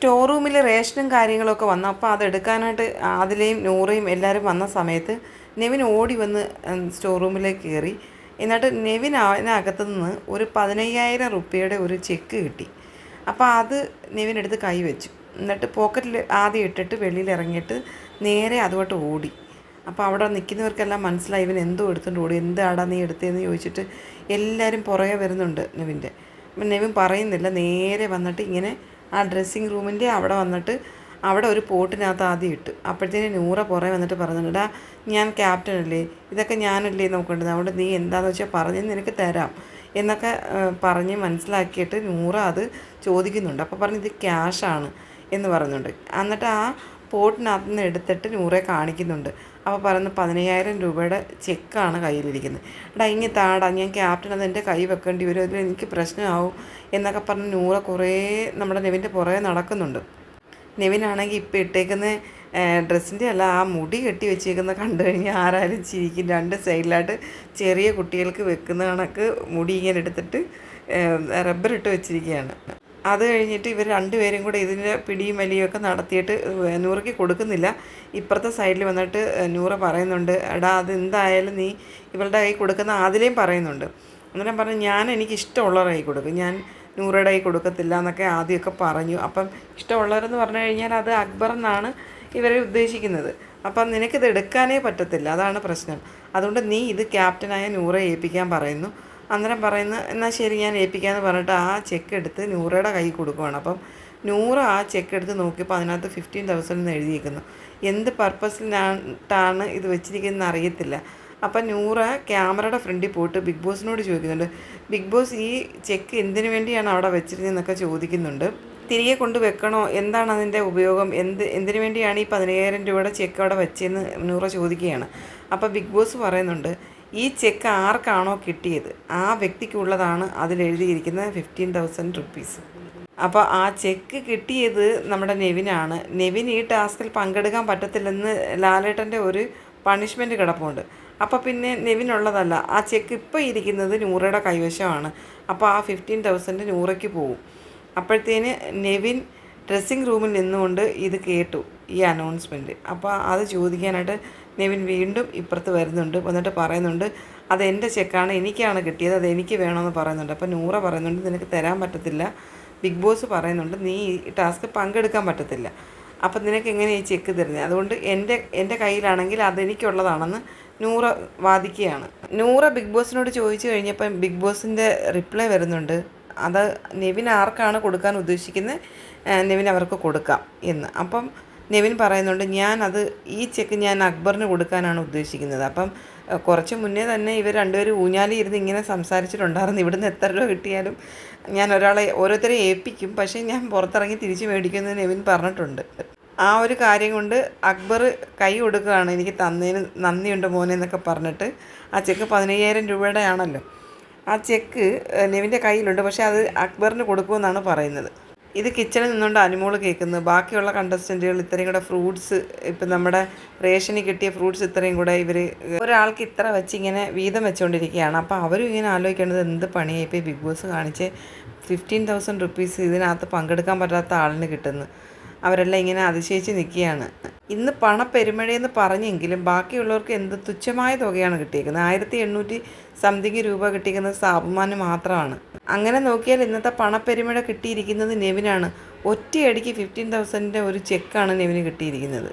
Store റൂമിൽ റേഷനും കാര്യങ്ങളൊക്കെ വന്നു. അപ്പോൾ അതെടുക്കാനായിട്ട് ആദിലയും നൂറയും എല്ലാവരും വന്ന സമയത്ത് നെവിൻ ഓടി വന്ന് സ്റ്റോർ റൂമിലേക്ക് കയറി. എന്നിട്ട് നെവിൻ അതിനകത്തു നിന്ന് ഒരു പതിനയ്യായിരം റുപ്യയുടെ ഒരു ചെക്ക് കിട്ടി. അപ്പോൾ അത് നെവിൻ എടുത്ത് കൈവച്ചു എന്നിട്ട് പോക്കറ്റിൽ ആദ്യം ഇട്ടിട്ട് വെളിയിൽ ഇറങ്ങിയിട്ട് നേരെ അതുമായിട്ട് ഓടി. അപ്പോൾ അവിടെ നിൽക്കുന്നവർക്കെല്ലാം മനസ്സിലായി ഇവൻ എന്തോ എടുത്തുകൊണ്ട് ഓടി? എന്താടാ നീ എടുത്തതെന്ന് ചോദിച്ചിട്ട് എല്ലാവരും പുറകെ വരുന്നുണ്ട് നെവിന്റെ. നെവിൻ പറയുന്നില്ല നേരെ വന്നിട്ട് ഇങ്ങനെ ആ ഡ്രസ്സിങ് റൂമിന്റെ അവിടെ വന്നിട്ട് അവിടെ ഒരു പോട്ടിനകത്ത് ആദ്യം ഇട്ട്. അപ്പോഴത്തേന് നൂറ പുറകെ വന്നിട്ട് പറഞ്ഞിട്ടാ ഞാൻ ക്യാപ്റ്റൻ അല്ലേ? ഇതൊക്കെ ഞാനല്ലേ നോക്കേണ്ടത്? അതുകൊണ്ട് നീ എന്താണെന്ന് വെച്ചാൽ പറഞ്ഞ് നിനക്ക് തരാം. എന്നൊക്കെ പറഞ്ഞ് മനസ്സിലാക്കിയിട്ട് നൂറ അത് ചോദിക്കുന്നുണ്ട്. അപ്പോൾ പറഞ്ഞ് ഇത് ക്യാഷാണ് എന്ന് പറയുന്നുണ്ട് എന്നിട്ട് ആ പോട്ടിനകത്ത് നിന്ന് എടുത്തിട്ട് നൂറെ കാണിക്കുന്നുണ്ട്. അപ്പോൾ പറയുന്നത് പതിനയ്യായിരം രൂപയുടെ ചെക്കാണ് കയ്യിലിരിക്കുന്നത്. എടാ ഇങ്ങി താടാ ഞാൻ ക്യാപ്റ്റൻ അത് എന്റെ കൈ വെക്കേണ്ടി വരും. അതിൽ എനിക്ക് പ്രശ്നമാവും എന്നൊക്കെ പറഞ്ഞ് നൂറ കുറേ നമ്മുടെ നെവിന്റെ പുറകെ നടക്കുന്നുണ്ട്. നെവിനാണെങ്കിൽ ഇപ്പം ഇട്ടേക്കുന്ന ഡ്രസ്സിന്റെ അല്ല ആ മുടി കെട്ടി വെച്ചേക്കുന്ന കണ്ടു കഴിഞ്ഞാൽ ആരായാലും ചിരിക്കും. രണ്ട് സൈഡിലായിട്ട് ചെറിയ കുട്ടികൾക്ക് വെക്കുന്ന കണക്ക് മുടി ഇങ്ങനെ എടുത്തിട്ട് റബ്ബർ ഇട്ട് വെച്ചിരിക്കുകയാണ്. അത് കഴിഞ്ഞിട്ട് ഇവർ രണ്ടുപേരും കൂടെ ഇതിന്റെ പിടിയും വലിയും ഒക്കെ നടത്തിയിട്ട് നൂറയ്ക്ക് കൊടുക്കുന്നില്ല. ഇപ്പുറത്തെ സൈഡിൽ വന്നിട്ട് നൂറ പറയുന്നുണ്ട് എടാ അത് എന്തായാലും നീ ഇവളുടെ കൈ കൊടുക്കുന്ന അതിലേയും പറയുന്നുണ്ട്. അന്നേരം പറഞ്ഞു ഞാൻ എനിക്ക് ഇഷ്ടമുള്ളവരുടെ കൈ കൊടുക്കും. ഞാൻ നൂറയുടെ കൈ കൊടുക്കത്തില്ല എന്നൊക്കെ ആദ്യമൊക്കെ പറഞ്ഞു. അപ്പം ഇഷ്ടമുള്ളവരെന്ന് പറഞ്ഞു കഴിഞ്ഞാൽ അത് അക്ബർ എന്നാണ് ഇവരെ ഉദ്ദേശിക്കുന്നത്. അപ്പം നിനക്കിത് എടുക്കാനേ പറ്റത്തില്ല. അതാണ് പ്രശ്നം. അതുകൊണ്ട് നീ ഇത് ക്യാപ്റ്റനായ നൂറെ ഏൽപ്പിക്കാൻ പറയുന്നു. അന്നേരം പറയുന്നു എന്നാൽ ശരി ഞാൻ ഏൽപ്പിക്കാമെന്ന് പറഞ്ഞിട്ട് ആ ചെക്ക് എടുത്ത് നൂറയുടെ കൈ കൊടുക്കുവാണ്. അപ്പം നൂറ് ആ ചെക്ക് എടുത്ത് നോക്കിയപ്പോൾ അതിനകത്ത് ഫിഫ്റ്റീൻ തൗസൻഡ് എന്ന് എഴുതിയിരിക്കുന്നു എന്ത് പർപ്പസിലാണ് ഇത് വെച്ചിരിക്കുന്നതെന്ന് അറിയത്തില്ല. അപ്പം നൂറ് ക്യാമറയുടെ ഫ്രണ്ടിൽ പോയിട്ട് ബിഗ് ബോസിനോട് ചോദിക്കുന്നുണ്ട് ബിഗ് ബോസ് ഈ ചെക്ക് എന്തിനു വേണ്ടിയാണ് അവിടെ വെച്ചിരുന്നതെന്നൊക്കെ ചോദിക്കുന്നുണ്ട്. തിരികെ കൊണ്ട് വെക്കണോ എന്താണ് അതിന്റെ ഉപയോഗം? എന്ത് എന്തിനു വേണ്ടിയാണ് ഈ പതിനയ്യായിരം രൂപയുടെ ചെക്ക് അവിടെ വെച്ചതെന്ന് നൂറ ചോദിക്കുകയാണ്. അപ്പോൾ ബിഗ് ബോസ് പറയുന്നുണ്ട് ഈ ചെക്ക് ആർക്കാണോ കിട്ടിയത്? ആ വ്യക്തിക്കുള്ളതാണ് അതിൽ എഴുതിയിരിക്കുന്ന ഫിഫ്റ്റീൻ തൗസൻഡ് റുപ്പീസ് അപ്പോൾ ആ ചെക്ക് കിട്ടിയത് നമ്മുടെ നെവിനാണ്. നെവിൻ ഈ ടാസ്കിൽ പങ്കെടുക്കാൻ പറ്റത്തില്ലെന്ന് ലാലേട്ടന്റെ ഒരു പണിഷ്മെന്റ് കിടപ്പുണ്ട്. അപ്പോൾ പിന്നെ നെവിനുള്ളതല്ല ആ ചെക്ക് ഇപ്പോൾ ഇരിക്കുന്നത് നൂറയുടെ കൈവശമാണ്. അപ്പോൾ ആ ഫിഫ്റ്റീൻ തൗസൻഡ് നൂറയ്ക്ക് പോവും. അപ്പോഴത്തേന് നെവിൻ ഡ്രസ്സിങ് റൂമിൽ നിന്നുകൊണ്ട് ഇത് കേട്ടു ഈ അനൗൺസ്മെന്റ് അപ്പോൾ അത് ചോദിക്കാനായിട്ട് നെവിൻ വീണ്ടും ഇപ്പുറത്ത് വരുന്നുണ്ട് വന്നിട്ട് പറയുന്നുണ്ട് അത് എന്റെ ചെക്കാണ് എനിക്കാണ് കിട്ടിയത് അത് എനിക്ക് വേണമെന്ന് പറയുന്നുണ്ട്. അപ്പോൾ നൂറ പറയുന്നുണ്ട് നിനക്ക് തരാൻ പറ്റത്തില്ല. ബിഗ് ബോസ് പറയുന്നുണ്ട് നീ ഈ ടാസ്ക് പങ്കെടുക്കാൻ പറ്റത്തില്ല. അപ്പം നിനക്ക് എങ്ങനെ ഈ ചെക്ക് തരുന്നത്? അതുകൊണ്ട് എന്റെ എന്റെ കയ്യിലാണെങ്കിൽ അതെനിക്കുള്ളതാണെന്ന് നൂറ വാദിക്കുകയാണ്. നൂറ ബിഗ് ബോസിനോട് ചോദിച്ചു കഴിഞ്ഞപ്പം ബിഗ് ബോസിന്റെ റിപ്ലൈ വരുന്നുണ്ട് അത് നെവിൻ ആർക്കാണ് കൊടുക്കാൻ ഉദ്ദേശിക്കുന്നത് നെവിൻ അവർക്ക് കൊടുക്കാം എന്ന്. അപ്പം നെവിൻ പറയുന്നുണ്ട് ഞാൻ അത് ഈ ചെക്ക് ഞാൻ അക്ബറിന് കൊടുക്കാനാണ് ഉദ്ദേശിക്കുന്നത്. അപ്പം കുറച്ച് മുന്നേ തന്നെ ഇവർ രണ്ടുപേരും ഊഞ്ഞാലി ഇരുന്ന് ഇങ്ങനെ സംസാരിച്ചിട്ടുണ്ടായിരുന്നു. ഇവിടുന്ന് എത്ര രൂപ കിട്ടിയാലും ഞാൻ ഒരാളെ ഓരോരുത്തരെ ഏൽപ്പിക്കും. പക്ഷേ ഞാൻ പുറത്തിറങ്ങി തിരിച്ച് മേടിക്കുമെന്ന് നെവിൻ പറഞ്ഞിട്ടുണ്ട്. ആ ഒരു കാര്യം കൊണ്ട് അക്ബർ കൈ കൊടുക്കുകയാണ് എനിക്ക് തന്നതിന് നന്ദിയുണ്ട് മോനെന്നൊക്കെ പറഞ്ഞിട്ട്. ആ ചെക്ക് പതിനയ്യായിരം രൂപയുടെ ആണല്ലോ. ആ ചെക്ക് നെവിന്റെ കയ്യിലുണ്ട്. പക്ഷേ അത് അക്ബറിന് കൊടുക്കുമെന്നാണ് പറയുന്നത്. ഇത് കിച്ചണിൽ നിന്നുകൊണ്ട് അനുമോൾ കേൾക്കുന്നത് ബാക്കിയുള്ള കണ്ടസ്റ്റന്റുകൾ ഇത്രയും കൂടെ ഫ്രൂട്ട്സ് ഇപ്പം നമ്മുടെ റേഷന് കിട്ടിയ ഫ്രൂട്ട്സ് ഇത്രയും കൂടെ ഇവർ ഒരാൾക്ക് ഇത്ര വെച്ച് ഇങ്ങനെ വീതം വെച്ചുകൊണ്ടിരിക്കുകയാണ് അപ്പോൾ അവരും ഇങ്ങനെ ആലോചിക്കേണ്ടത് എന്ത് പണിയായി ഇപ്പോൾ ബിഗ് ബോസ് കാണിച്ച് ഫിഫ്റ്റീൻ തൗസൻഡ് റുപ്പീസ് ഇതിനകത്ത് പങ്കെടുക്കാൻ പറ്റാത്ത ആളിന് കിട്ടുന്നു അവരെല്ലാം ഇങ്ങനെ അതിശയിച്ച് നിൽക്കുകയാണ്. ഇന്ന് പണപ്പെരുമഴ പണപ്പെരുമഴയെന്ന് പറഞ്ഞെങ്കിലും ബാക്കിയുള്ളവർക്ക് എന്ത് തുച്ഛമായ തുകയാണ് കിട്ടിയിരിക്കുന്നത്. ആയിരത്തി എണ്ണൂറ്റി സംതിങ് രൂപ കിട്ടിയിരിക്കുന്നത് സാബുമാന് മാത്രമാണ്. അങ്ങനെ നോക്കിയാൽ ഇന്നത്തെ പണപ്പെരുമഴ കിട്ടിയിരിക്കുന്നത് നെവിനാണ്. ഒറ്റയടിക്ക് ഫിഫ്റ്റീൻ തൗസൻഡിന്റെ ഒരു ചെക്കാണ് നെവിന് കിട്ടിയിരിക്കുന്നത്.